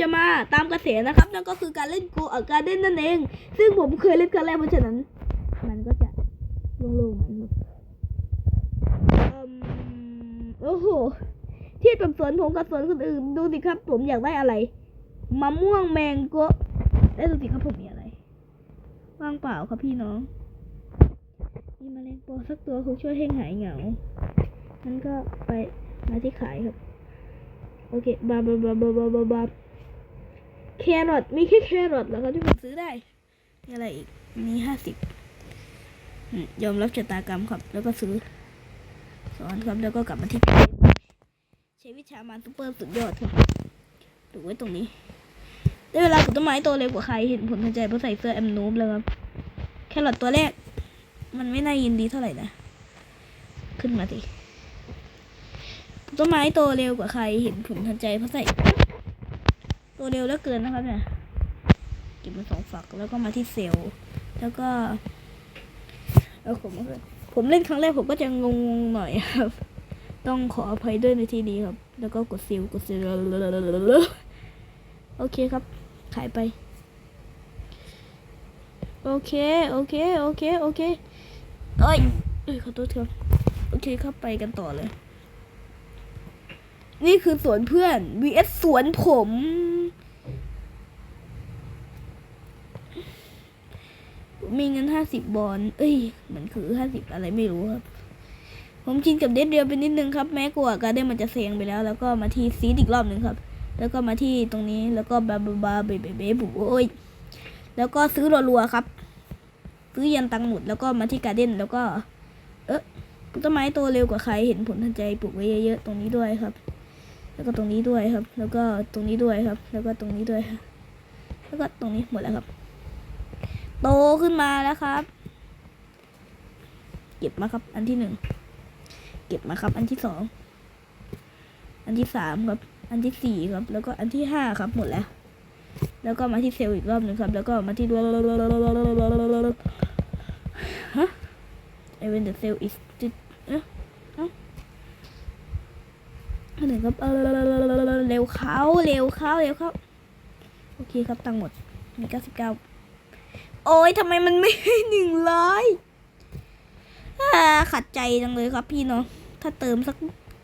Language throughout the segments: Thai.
จะมาตามกระแสนะครับ นั่นก็คือการเล่นโกอาการเล่นนั่นเอง ซึ่งผมเคยเล่นครั้งแรกเพราะฉะนั้น มันก็จะโล่งๆนะครับโอ้โหทียบกับสวนผมกับสวนคนอื่นดูสิครับ ผมอยากได้อะไรมะม่วงแมงโกะแล้ดูสิครับผมมีอะไรว่างเปล่าครับพี่น้องมีมแมลงปอสักตัวคงช่วยให้หายเหงางั้นก็ไปมาที่ขายครับ โอเคบาบาบาบาบาบาบา แครอทมีแค่แครอทแล้วก็ที่ผมซื้อได้มีอะไรอีกมีห้าสิบยอมรับชะตากรรมครับ แล้วก็ซื้อ สอนครับแล้วก็กลับมาที่ใช้วิชามาซูเปอร์สุดยอดครับถูไว้ตรงนี้ได้เวลาปลูกต้นไม้โตเร็วกว่าใครเห็นผลทันใจเพราะใส่เสื้อแอมโนบแล้วครับแครอทตัวแรก มันไม่น่ายินดีเท่าไหร่นะ ขึ้นมาสิต้นไม้โตเร็วกว่าใครเห็นผลทันใจเพราะใส่ โตเร็วแล้วเกินนะครับเนี่ยเก็บมาสองฝักแล้วก็มาที่เซลแล้วก็แล้วผมผมเล่นครั้งแรกผมก็จะงงๆหน่อยครับ ต้องขออภัยด้วยในที่นี้ครับ แล้วก็กดซิลกดซิลโอเคครับ ขายไป โอเค โอเค โอเค โอเคเอ้ยเอ้ยขอโทษครับโอเคครับไปกันต่อเลย นี่คือสวนเพื่อน vs สวนผม มีเงินห้าสิบบอลเอ้ยมันคือห้าสิบอะไรไม่รู้ครับ ผมชินกับเด็ดเดียวไปนิดนึงครับ แม้กลัวการเด้มันจะเซงไปแล้ว แล้วก็มาที่ซีดอีกรอบหนึ่งครับ แล้วก็มาที่ตรงนี้แล้วก็บาบาบาเบเบเบบุโอ้ยแล้วก็ซื้อรัวๆครับ ซื้อยันตังหมดแล้วก็มาที่การเดนแล้วก็ เอ๊ะต้นไม้โตเร็วกว่าใครเห็นผลทันใจปลูกไว้เยอะๆตรงนี้ด้วยครับ แล้วก็ตรงนี้ด้วยครับ แล้วก็ตรงนี้ด้วยครับ แล้วก็ตรงนี้ด้วยครับแล้วก็ตรงนี้หมดแล้วครับ โตขึ้นมาแล้วครับ เก็บมาครับ อันที่หนึ่งเก็บมาครับ อันที่สองอันที่สามครับ อันที่สี่ครับ แล้วก็อันที่ห้าครับหมดแล้ว แล้วก็มาที่เซลล์อีกรอบหนึ่งครับ แล้วก็มาที่ฮะ I when the cell is เอ๊ะเอ้าอันหนึ่งครับเร็วเขาเร็วเขาเร็วเขาโอเคครับตังหมดมีเก้าสิบเก้า โอ้ยทำไมมันไม่ให้หนึ่งร้อยอ่าขัดใจจังเลยครับพี่น้อง ถ้าเติมสัก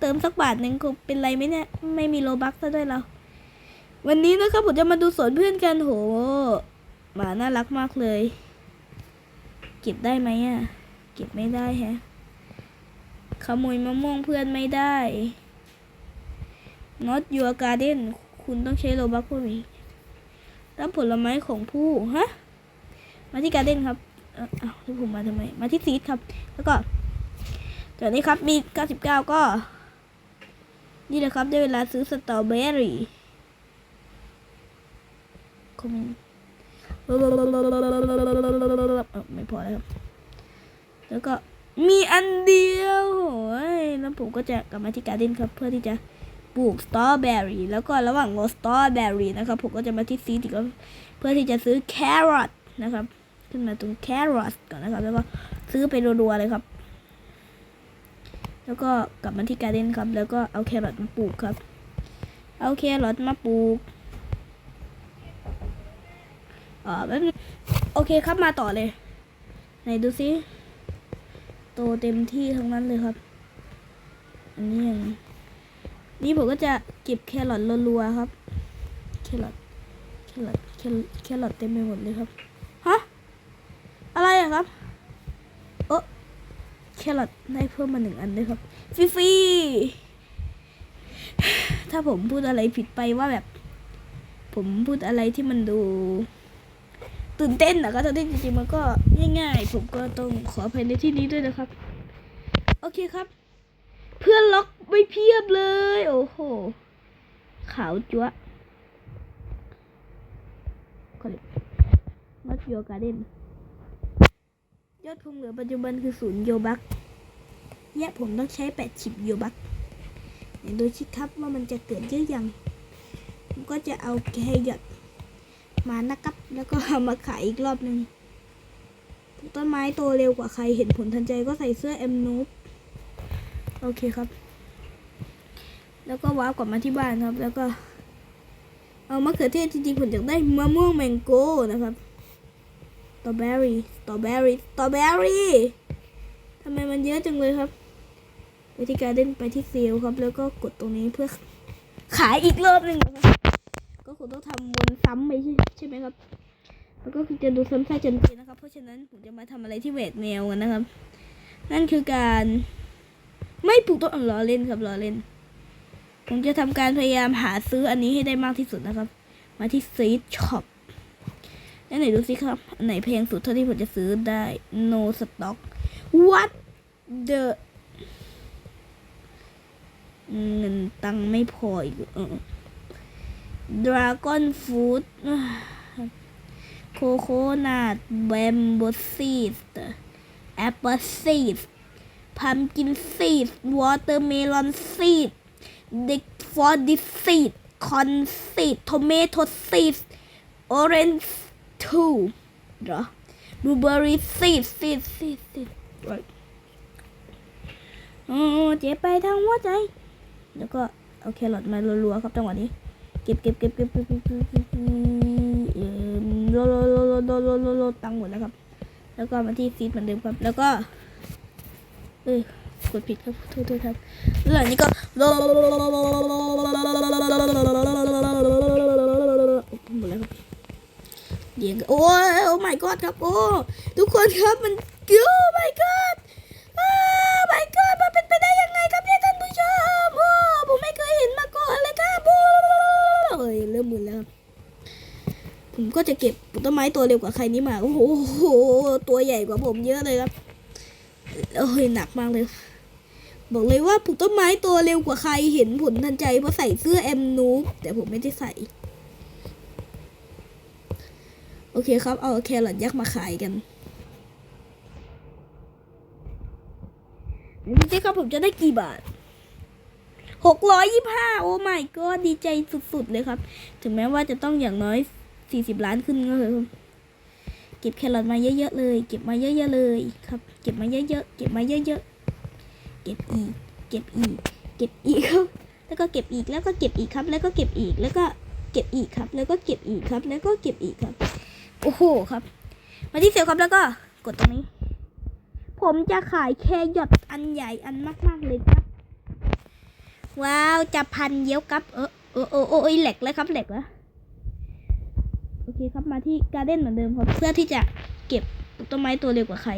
เติมสักบาทหนึ่งคงเป็นไรไหมเนี่ย ไม่มีโลบักซะด้วยเรา วันนี้นะครับผมจะมาดูสวนเพื่อนกันโหหมาน่ารักมากเลย เก็บได้ไหมอะ เก็บไม่ได้แฮะ ขโมยมะม่วงเพื่อนไม่ได้ not your garden คุณต้องใช้โลบักพวกนี้รับผลไม้ของผู้ ฮะ มาที่การ์เด้นครับเอ้าอ้าวแล้วผมมาทำไม มาที่ซีดครับ แล้วก็จากนี้ครับมี99 ก็ นี่แหละครับ ได้เวลาซื้อสตรอเบอรี่คงเอ้าไม่พอแล้วครับ แล้วก็มีอันเดียวโอ้ยแล้วผมก็จะกลับมาที่การ์เด้นครับ เพื่อที่จะปลูกสตรอเบอรี่แล้วก็ระหว่างรอสตรอเบอรี่นะครับ ผมก็จะมาที่ซีดอีกแล้วเพื่อที่จะซื้อแครอทนะครับ ขึ้นมาตรงแครอทก่อนนะครับ แล้วก็ซื้อไปรัวๆเลยครับ แล้วก็กลับมาที่การ์เด้นครับ แล้วก็เอาแครอทมาปลูกครับ เอาแครอทมาปลูกเอ่าแป๊บโอเคครับมาต่อเลย ไหนดูซิโตเต็มที่ทั้งนั้นเลยครับ อันนี้ยังนี่ผมก็จะเก็บแครอทรัวๆครับ แครอทแครอทแครอทเต็มไปหมดเลยครับ ฮะ อะไรอะครับ เออแค รอทได้เพิ่มมาหนึ่งอันด้วยครับฟรีๆถ้าผมพูดอะไรผิดไปว่าแบบ ผมพูดอะไรที่มันดู ตื่นเต้นนะก็ตอนที่จริงๆมันก็ง่ายๆ ผมก็ต้องขออภัยในที่นี้ด้วยนะครับ โอเคครับ เพื่อนล็อกไม่เพียบเลย โอ้โห ขาวจั๊วก็เลยมัดโยการ์เด้นยอดคงเหลือปัจจุบันคือศูนย์โยบัก และผมต้องใช้แปดชิปโยบักเดี๋ยวดูชิครับว่ามันจะเกิดเยอะยังผมก็จะเอาแครอทมานะครับ แล้วก็เอามาขายอีกรอบหนึ่งต้นไม้โตเร็วกว่าใครเห็นผลทันใจก็ใส่เสื้อเอ็มนูบโอเคครับ แล้วก็ว้าวกลับมาที่บ้านครับ แล้วก็ เอามะเขือเทศจริงๆผมอยากได้มะม่วงแมงโก้นะครับตอเบอรี่ตอเบอรี่ตอเบอรี่ทำไมมันเยอะจังเลยครับ ไปที่การเด่นไปที่เซลครับ แล้วก็กดตรงนี้เพื่อขายอีกรอบหนึ่งนะครับ ก็คงต้องทำวนซ้ำไปใช่ใช่ไหมครับ แล้วก็คือจะดูซ้ำซากจนเจนะครับ เพราะฉะนั้นผมจะมาทำอะไรที่เวทแนวกันนะครับ นั่นคือการไม่ปลูกต้นอะล้อเล่นครับล้อเล่น ผมจะทำการพยายามหาซื้ออันนี้ให้ได้มากที่สุดนะครับ มาที่ซีดช็อปแล้วไหนดูซิครับ ไหนแพงสุดเท่าที่ผมจะซื้อได้ no stock what the เงินตังไม่พออีกเออ dragon fruit โคโคนัทแบมโบซีสแอปเปิลซีดพัมกินซีดวอเตอร์เมลอนซีดดิกฟอร์ดิซีดคอนซีดโทเมโตซีดออเรนจ์ทูเหรอบลูเบอร์รี่ซีดซีดซีดซีดอ๋อเจ็บไปทางหัวใจ แล้วก็โอเคหลอดมารัวๆครับจังหวะนี้ เก็บเก็บเก็บเก็บเก็บเก็บเก็บโรโรโรโรโรโรโรตังหมดแล้วครับ แล้วก็มาที่ซีดเหมือนเดิมครับ แล้วก็ เอ้ยกดผิดครับโทษโทษครับแล้วหลังนี้ก็โรหมดแล้วครับเดี๋ยวโอ้ยโอ้ my god ครับโอ้ทุกคนครับมันโอ้ my god เอ้ยเริ่มหมุนแล้ว ผมก็จะเก็บต้นไม้ตัวเร็วกว่าใครนี้มาโอ้โหตัวใหญ่กว่าผมเยอะเลยครับโอ้ยหนักมากเลย บอกเลยว่าปลูกต้นไม้ตัวเร็วกว่าใครเห็นผลทันใจเพราะใส่เสื้อแอมนูบแต่ผมไม่ได้ใส่ โอเคครับ เอาแครอทยักษ์มาขายกันดูสิครับผมจะได้กี่บาท หกร้อยยี่ห้าโอ้ไม่ก็ดีใจสุดๆเลยครับ ถึงแม้ว่าจะต้องอย่างน้อยสี่สิบล้านขึ้นก็เลยครับเก็บแครอทมาเยอะๆเลย เก็บมาเยอะๆเลยครับ เก็บมาเยอะๆ เก็บมาเยอะๆ เก็บอีก เก็บอีก เก็บอีกครับ แล้วก็เก็บอีก แล้วก็เก็บอีกครับ แล้วก็เก็บอีก แล้วก็เก็บอีกครับ แล้วก็เก็บอีกครับ แล้วก็เก็บอีกครับ โอ้โหครับ มาที่เซลล์ครับ แล้วก็กดตรงนี้ ผมจะขายแครอทอันใหญ่อันมากๆเลยครับ ว้าวจะพันเย้ยวครับ เออเออเออเออเออแหลกแล้วครับแหลกแล้วโอเคครับมาที่การ์เด้นเหมือนเดิมครับเพื่อที่จะเก็บต้นไม้ตัวเร็วกว่าใคร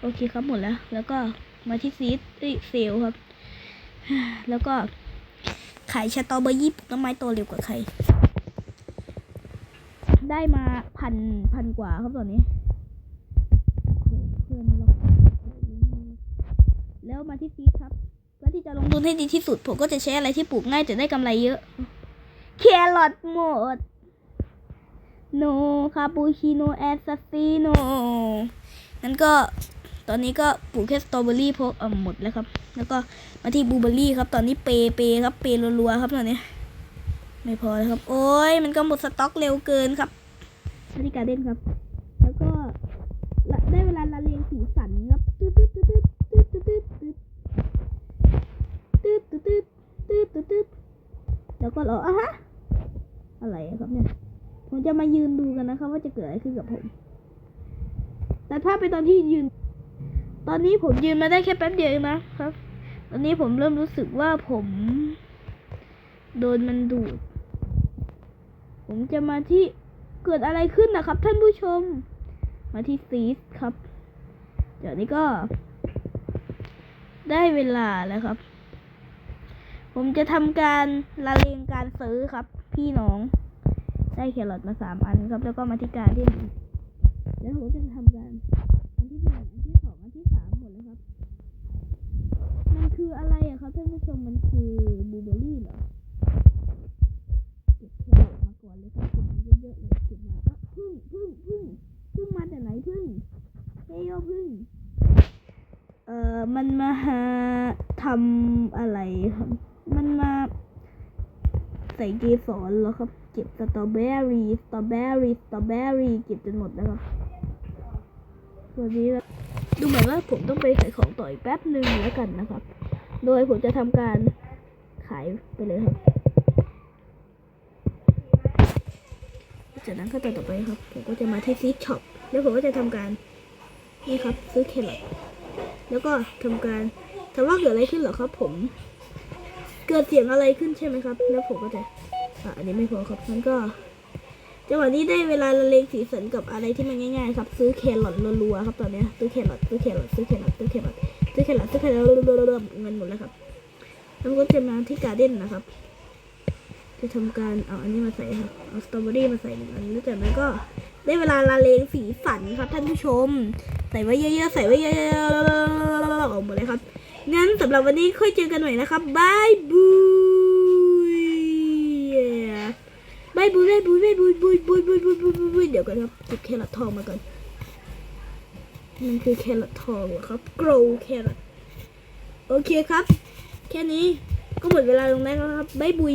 โอเคครับหมดแล้ว แล้วก็มาที่ซีดเอ้ยเซลครับ แล้วก็ขายสตอเบอร์ยี่ปลูกต้นไม้โตเร็วกว่าใคร ได้มาพันพันกว่าครับตอนนี้ แล้วมาที่ซีดครับเพื่อที่จะลงทุนให้ดีที่สุด ผมก็จะใช้อะไรที่ปลูกง่ายแต่ได้กำไรเยอะแครอทหมดโนคาปูชิโนแอสซัสซิโนงั้นก็ตอนนี้ก็ปลูกแค่สตรอเบอรี่เพราะเออหมดแล้วครับ แล้วก็มาที่บลูเบอรี่ครับ ตอนนี้เปเปครับเปรัวๆครับตอนนี้ ไม่พอแล้วครับ โอ้ยมันก็หมดสต็อกเร็วเกินครับมาที่การเด้นครับ แล้วก็ได้เวลาละเลงสีสัน แล้วก็รออะฮะ อะไรครับเนี่ย ผมจะมายืนดูกันนะครับ ว่าจะเกิดอะไรขึ้นกับผม แต่ถ้าไปตอนที่ยืน ตอนนี้ผมยืนมาได้แค่แป๊บเดียวนะครับ ตอนนี้ผมเริ่มรู้สึกว่าผม โดนมันดูด ผมจะมาที่เกิดอะไรขึ้นนะครับ ท่านผู้ชม มาที่ซีสครับ เดี๋ยวนี้ก็ ได้เวลาแล้วครับ ผมจะทำการละเลงการซื้อครับ พี่น้อง ได้แครอทมาสามอันครับ แล้วก็มาที่การที่หนึ่งแล้วผมจะทำการ อันที่หนึ่งอันที่สองอันที่สามหมดเลยครับ มันคืออะไรอะครับท่านผู้ชมมันคือบลูเบอร์รี่เหรอเก็บแครอทมาก่อนเลยครับเก็บมาเยอะๆเลยเก็บมาพึ่งพึ่งพึ่งพึ่งมาแต่ไหนพึ่งเฮ้ยโยพึ่งเอ่อมันมาทำอะไรครับ มันมาใส่เกสรเหรอครับ เก็บสตรอเบอรี่สตรอเบอรี่สตรอเบอรี่เก็บจนหมดแล้วครับส่วนนี้นะดูเหมือนว่าผมต้องไปขายของต่ออีกแป๊บหนึ่งแล้วกันนะครับ โดยผมจะทำการขายไปเลยครับจากนั้นขั้นตอนต่อไปครับ ผมก็จะมาที่ซีช็อปแล้วผมก็จะทำการนี่ครับซื้อแครอทแล้วก็ทำการถามว่าเกิดอะไรขึ้นเหรอครับผม เกิดเสียงอะไรขึ้นใช่ไหมครับ แล้วผมก็จะอะอันนี้ไม่พอครับมันก็จังหวะนี้ได้เวลาละเลงสีสันกับอะไรที่มันง่ายๆครับ ซื้อแครอทรัวๆครับตอนเนี้ยซื้อแครอทซื้อแครอทซื้อแครอทซื้อแครอทซื้อแครอทซื้อแครอทรัวๆเงินหมดแล้วครับแล้วก็จะมาที่การ์เด้นนะครับ จะทำการเอาอันนี้มาใส่ครับเอาสตรอเบอรี่มาใส่หนึ่งอันแล้วจากนั้นก็ได้เวลาละเลงสีสันครับท่านผู้ชม ใส่ไว้เยอะๆใส่ไว้เยอะๆำหรับวันนี้ค่อยเจอกันใหม่นะครับบายบุยบายบุยบายบุยบายบุยบุยบุยบุยบุยบุยบุยเดี๋ยวกันครับเก็บแครอททองมาก่อนมันคือแครอททองครับโกลแครอทโอเคครับ แค่นี้ก็หมดเวลาลงแล้วครับบายบุย